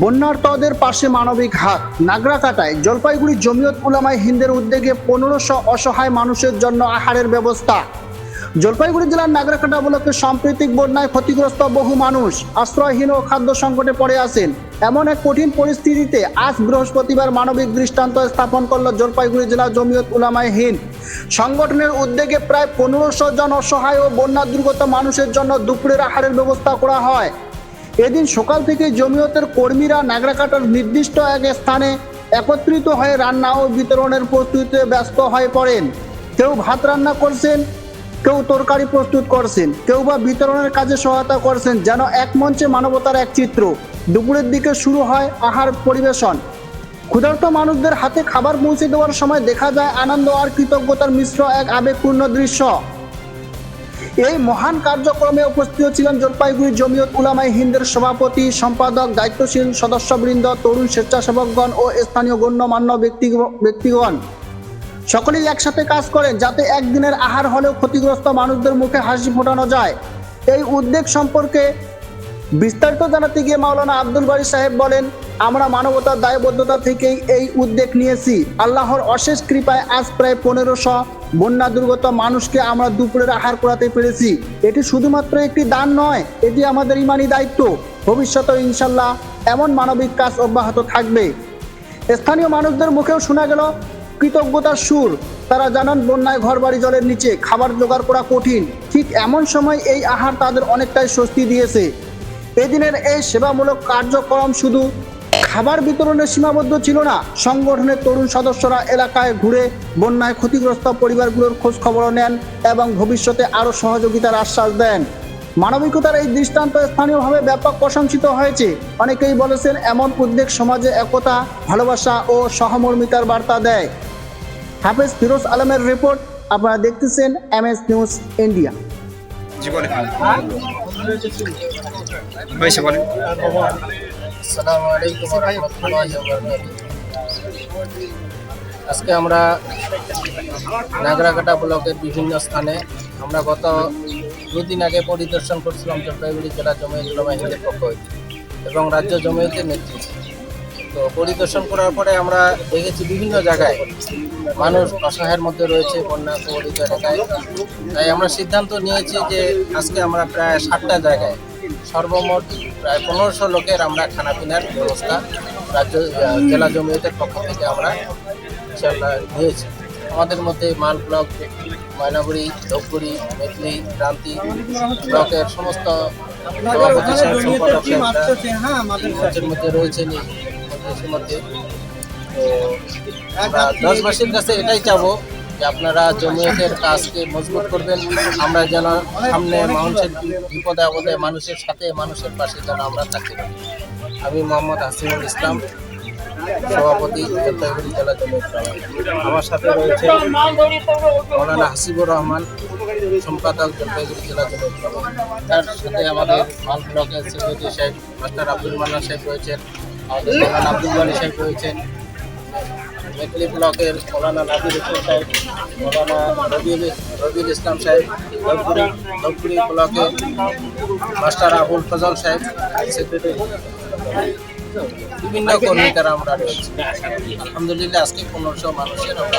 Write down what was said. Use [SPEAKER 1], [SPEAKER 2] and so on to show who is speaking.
[SPEAKER 1] বন্যার্তদের পাশে মানবিক হাত। নাগরাকাটায় জলপাইগুড়ি জমিয়ত উলামায় হিন্দের উদ্যোগে পনেরোশো অসহায় মানুষের জন্য আহারের ব্যবস্থা। জলপাইগুড়ি জেলার নাগরাকাটা ব্লকে সাম্প্রতিক বন্যায় ক্ষতিগ্রস্ত বহু মানুষ আশ্রয়হীন ও খাদ্য সংকটে পড়ে আছেন। এমন এক কঠিন পরিস্থিতিতে আজ বৃহস্পতিবার মানবিক দৃষ্টান্ত স্থাপন করল জলপাইগুড়ি জেলা জমিয়ত উলামায় হিন্দ। সংগঠনের উদ্যোগে প্রায় পনেরোশো জন অসহায় ও বন্যা দুর্গত মানুষের জন্য দুপুরের আহারের ব্যবস্থা করা হয়। এদিন সকাল থেকে জমিয়তের কর্মীরা নাগরাকাটার নির্দিষ্ট এক স্থানে একত্রিত হয়ে রান্না ও বিতরণের প্রস্তুতিতে ব্যস্ত হয়ে পড়েন। কেউ ভাত রান্না করছেন, কেউ তরকারি প্রস্তুত করছেন, কেউ বা বিতরণের কাজে সহায়তা করছেন, যেন এক মঞ্চে মানবতার এক চিত্র। দুপুরের দিকে শুরু হয় আহার পরিবেশন। ক্ষুধার্ত মানুষদের হাতে খাবার পৌঁছে দেওয়ার সময় দেখা যায় আনন্দ আর কৃতজ্ঞতার মিশ্র এক আবেগপূর্ণ দৃশ্য। এই মহান কার্যক্রমে উপস্থিত ছিলেন জলপাইগুড়ি জমিয়ত উলামাই হিন্দের সভাপতি, সম্পাদক, দায়িত্বশীল সদস্যবৃন্দ, তরুণ স্বেচ্ছাসেবকগণ ও স্থানীয় গণ্যমান্য ব্যক্তি ব্যক্তিগণ। সকলেই একসাথে কাজ করেন যাতে একদিনের আহার হলেও ক্ষতিগ্রস্ত মানুষদের মুখে হাসি ফোটানো যায়। এই উদ্যোগ সম্পর্কে বিস্তারিত জানাতে গিয়ে মাওলানা আব্দুল বাড়ি সাহেব বলেন আমরা মানবতার দায়বদ্ধতা থেকেই এই উদ্যোগ নিয়েছি। আল্লাহর অশেষ কৃপায় আজ প্রায় পনেরোশো বন্যা দুর্গত মানুষকে আমরা দুপুরের আহার করাতে পেরেছি। এটি শুধুমাত্র একটি দান নয়, এটি আমাদের ইমানি দায়িত্ব। ভবিষ্যতে ইনশাল্লাহ এমন মানবিক কাজ অব্যাহত থাকবে। স্থানীয় মানুষদের মুখেও শোনা গেল কৃতজ্ঞতার সুর। তারা জানান, বন্যায় ঘরবাড়ি জলের নিচে খাবার জোগাড় করা কঠিন। ঠিক এমন সময় এই আহার তাদের অনেকটাই স্বস্তি দিয়েছে। এদিনের এই সেবামূলক কার্যক্রম শুধু খাবার বিতরণে সীমাবদ্ধ ছিল না। সংগঠনের তরুণ সদস্যরা এলাকায় ঘুরে বন্যায় ক্ষতিগ্রস্ত পরিবারগুলোর খোঁজ খবর নেন এবং ভবিষ্যতে আরও সহযোগিতার আশ্বাস দেন। মানবিকতার এই দৃষ্টান্ত স্থানীয়ভাবে ব্যাপক প্রশংসিত হয়েছে। অনেকেই বলেছেন, এমন উদ্যোগ সমাজে একতা, ভালোবাসা ও সহমর্মিতার বার্তা দেয়। হাফেজ ফিরোজ আলমের রিপোর্ট, আপনারা দেখতেছেন এম এস নিউজ ইন্ডিয়া।
[SPEAKER 2] জীবনে
[SPEAKER 3] আসসালামু আলাইকুম রহমতুল্লাহি ওয়া বারাকাতুহু। আজকে আমরা নাগরাকাটা ব্লকের বিভিন্ন স্থানে আমরা গত দুদিন আগে পরিদর্শন করছিলাম জলপাইগুড়ি জেলা জমিয়ত হিন্দের পক্ষ হইতে এবং রাজ্য জমিয়তের নেতৃত্বে। তো পরিদর্শন করার পরে আমরা দেখেছি বিভিন্ন জায়গায় মানুষ অসহায়ের মধ্যে রয়েছে বন্যা কবলিত এলাকায়। তাই আমরা সিদ্ধান্ত নিয়েছি যে আজকে আমরা প্রায় ষাটটা জায়গায় সর্বমোট প্রায় পনেরোশো লোকের আমরা খানাপিনার ব্যবস্থা রাজ্য, জেলা জমিয়তের পক্ষ থেকে আমরা নিয়েছি। আমাদের মধ্যে মাল ব্লক, ময়নাগুড়ি, ধূপগুড়ি মেঘলি ক্রান্তি ব্লকের সমস্ত সভাপতি মধ্যে রয়েছেন মধ্যে। তো আমরা দেশবাসীর কাছে এটাই চাবো যে আপনারা জমিয়তের কাজকে মজবুত করবেন, আমরা যেন সামনে মানুষের বিপদে আপদে মানুষের সাথে মানুষের পাশে যেন আমরা থাকতে পারি আমি মোহাম্মদ হাসিনুল ইসলাম, সভাপতি জলপাইগুড়ি জেলা জমিয়ত আমার সাথে রয়েছে মৌলানা হাসিবুর রহমান, সম্পাদক জলপাইগুড়ি জেলা জমিয়ত তার সাথে আমাদের মাল ব্লকের সেক্রেটারি সাহেব, মাস্টার আব্দুল মান্না সাহেব রয়েছেন, আমাদের আব্দুল গানি সাহেব রয়েছেন। মেকলি ব্লকের মৌলানা নাজির হোসেন সাহেব, মৌলানা রবিউল রবিউল ইসলাম সাহেব, ধূপগুড়ি ধূপগুড়ি ব্লকের মাস্টার আবুল ফজল সাহেব সেক্রেটারি। বিভিন্ন কর্মী তারা আমরা আলহামদুলিল্লাহ, আজকে পনেরোশো মানুষের আমরা